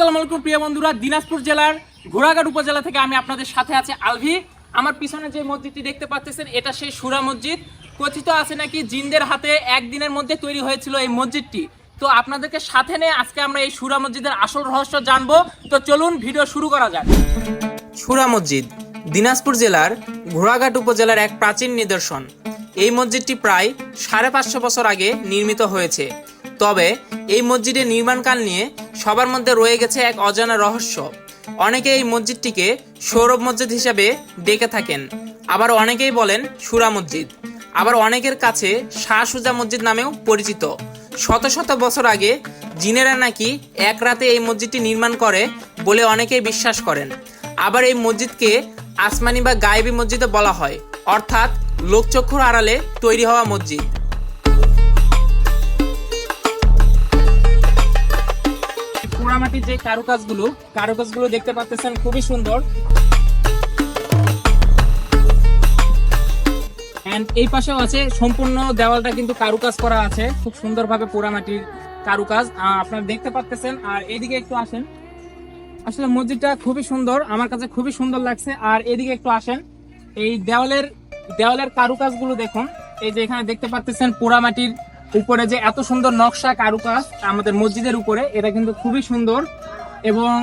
আসসালামু আলাইকুম, প্রিয় বন্ধুরা। দিনাজপুর জেলার ঘোড়াঘাট উপজেলা থেকে আমি আপনাদের সাথে আছে আলভি। আমার পিছনে যে মসজিদটি দেখতে পাচ্ছেন এটা সেই সুরা মসজিদ। কথিত আছে নাকি জিনদের হাতে একদিনের মধ্যে তৈরি হয়েছিল এই মসজিদটি? তো আপনাদেরকে সাথে নিয়ে আজকে আমরা এই সুরা মসজিদের আসল রহস্য জানব। তো চলুন ভিডিও শুরু করা যাক। সুরা মসজিদ, দিনাজপুর জেলার ঘোড়াঘাট উপজেলার এক প্রাচীন নিদর্শন। এই মসজিদটি প্রায় সাড়ে পাঁচশো বছর আগে নির্মিত হয়েছে। তবে এই মসজিদের নির্মাণকাল নিয়ে সবার মধ্যে রয়ে গেছে এক অজানা রহস্য। অনেকে এই মসজিদটিকে সৌরভ মসজিদ হিসাবে ডেকে থাকেন। আবার অনেকেই বলেন সুরা মসজিদ। আবার অনেকের কাছে শাহ সুজা মসজিদ নামেও পরিচিত। শত শত বছর আগে জিনেরা নাকি এক রাতে এই মসজিদটি নির্মাণ করে বলে অনেকেই বিশ্বাস করেন। আবার এই মসজিদকে আসমানি বা গায়েবী মসজিদও বলা হয়। অর্থাৎ লোকচক্ষুর আড়ালে তৈরি হওয়া মসজিদ। পোড়ামাটির যে কারুকাজগুলো কারুকাজগুলো দেখতে পাচ্ছেন খুবই সুন্দর। এন্ড এই পাশেও আছে, সম্পূর্ণ দেওয়ালটা কিন্তু কারুকাজ করা আছে। খুব সুন্দরভাবে পোড়ামাটির কারুকাজ। আপনারা দেখতে পাচ্ছেন আর এদিকে একটু আসেন। আসলে মসজিদটা খুবই সুন্দর, আমার কাছে খুবই সুন্দর লাগছে। আর এদিকে একটু আসেন, এই দেওয়ালের দেওয়ালের কারুকাজগুলো দেখুন। এই যে এখানে দেখতে পাচ্ছেন পোড়ামাটির উপরে যে এত সুন্দর নকশা কারুকাজ আমাদের মসজিদের উপরে, এটা কিন্তু খুবই সুন্দর। এবং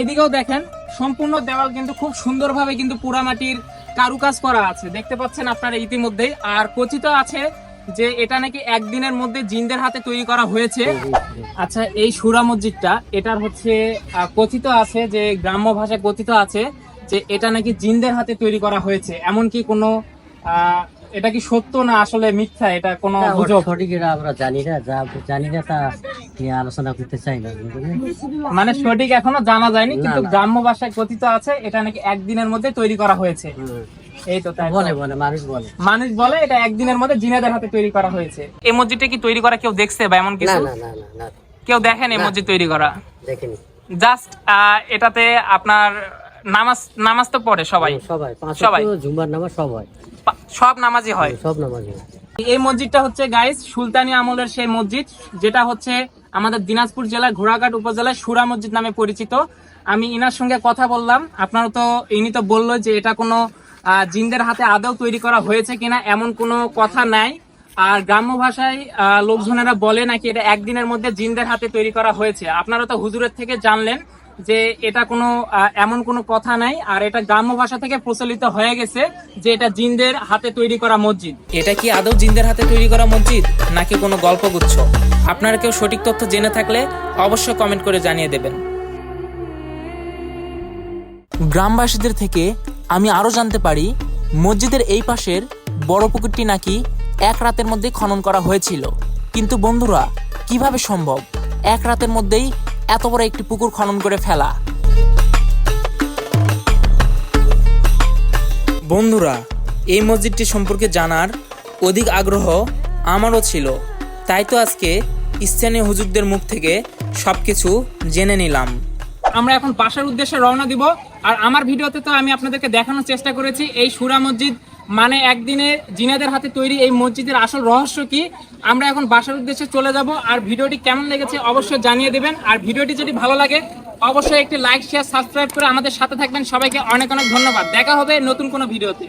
এদিকেও দেখেন, সম্পূর্ণ দেওয়াল কিন্তু খুব সুন্দরভাবে কিন্তু পোড়ামাটির কারুকাজ করা আছে। দেখতে পাচ্ছেন আপনারা ইতিমধ্যেই। আর কথিত আছে যে এটা নাকি একদিনের মধ্যে জিনদের হাতে তৈরি করা হয়েছে। আচ্ছা এই সুরা মসজিদটা, এটার হচ্ছে কথিত আছে যে, গ্রাম্য ভাষায় কথিত আছে যে, এটা নাকি জিনদের হাতে তৈরি করা হয়েছে। এমনকি কোনো এটা কি সত্য না আসলে মিথ্যা? এটা কোনো গুজব? সঠিক এটা আমরা জানি না যা জানি না তা নিয়ে আলোচনা করতে চাই না মানে সঠিক এখনও জানা যায়নি কিন্তু গ্রাম্য ভাষায় কথিত আছে এটা নাকি একদিনের মধ্যে তৈরি করা হয়েছে। এই তো তাই বলে বলে মানুষ বলে। মানুষ বলে এটা একদিনের মধ্যে জিনেদের হাতে তৈরি করা হয়েছে। এই মসজিদটা কি তৈরি করা কেউ দেখছে বা এমন কিছু? না না না না কেউ দেখেন এই মসজিদ তৈরি করা? দেখিনি। জাস্ট এটাতে আপনার নামাজ নামাজ তো পড়ে সবাই। সবাই। পাঁচ সবাই। ওয়াক্ত জুম্মার নামাজ সবাই। সব নামাজই হয়। সব নামাজ এই মসজিদটা হচ্ছে গাইস সুলতানি আমলের সেই মসজিদ যেটা হচ্ছে আমাদের দিনাজপুর জেলার ঘোড়াঘাট উপজেলায় সুরা মসজিদ নামে পরিচিত। আমি ইনার সঙ্গে কথা বললাম। আপনারা তো ইনি তো বলল যে এটা কোনো জিনদের হাতে আদৌ তৈরি করা হয়েছে কিনা এমন কোনো কথা নাই। আর গ্রাম্য ভাষায় আহ, লোকজনেরা বলে নাকি এটা একদিনের মধ্যে জিনদের হাতে তৈরি করা হয়েছে। আপনারা তো হুজুরের থেকে জানলেন যে এটা কোনো আহ, এমন কোনো কথা নাই আর এটা গ্রাম্য ভাষা থেকে প্রচলিত হয়ে গেছে যে এটা জিনদের হাতে তৈরি করা মসজিদ। এটা কি আদৌ জিনদের হাতে তৈরি করা মসজিদ নাকি কোনো গল্পগুচ্ছ? আপনারা কেউ সঠিক তথ্য জেনে থাকলে অবশ্যই কমেন্ট করে জানিয়ে দেবেন। গ্রামবাসীদের থেকে আমি আরও জানতে পারি মসজিদের এই পাশের বড় পুকুরটি নাকি এক রাতের মধ্যে খনন করা হয়েছিল। কিন্তু বন্ধুরা কীভাবে সম্ভব? এক রাতের মধ্যেই এত বড় একটি পুকুর খনন করে ফেলা। বন্ধুরা এই মসজিদটি সম্পর্কে জানার অধিক আগ্রহ আমারও ছিল। তাই তো আজকে স্থানীয় হুজুরদের মুখ থেকে সবকিছু জেনে নিলাম। আমরা এখন বাসার উদ্দেশ্যে রওনা দিব। আর আমার ভিডিওতে তো আমি আপনাদেরকে দেখানোর চেষ্টা করেছি এই সুরা মসজিদ মানে একদিনে জিনেদের হাতে তৈরি এই মসজিদের আসল রহস্য কি? আমরা এখন বাসার উদ্দেশ্যে চলে যাব আর ভিডিওটি কেমন লেগেছে অবশ্যই জানিয়ে দেবেন। আর ভিডিওটি যদি ভালো লাগে, অবশ্যই একটি লাইক শেয়ার সাবস্ক্রাইব করে আমাদের সাথে থাকবেন। সবাইকে অনেক অনেক ধন্যবাদ। দেখা হবে নতুন কোনো ভিডিওতে।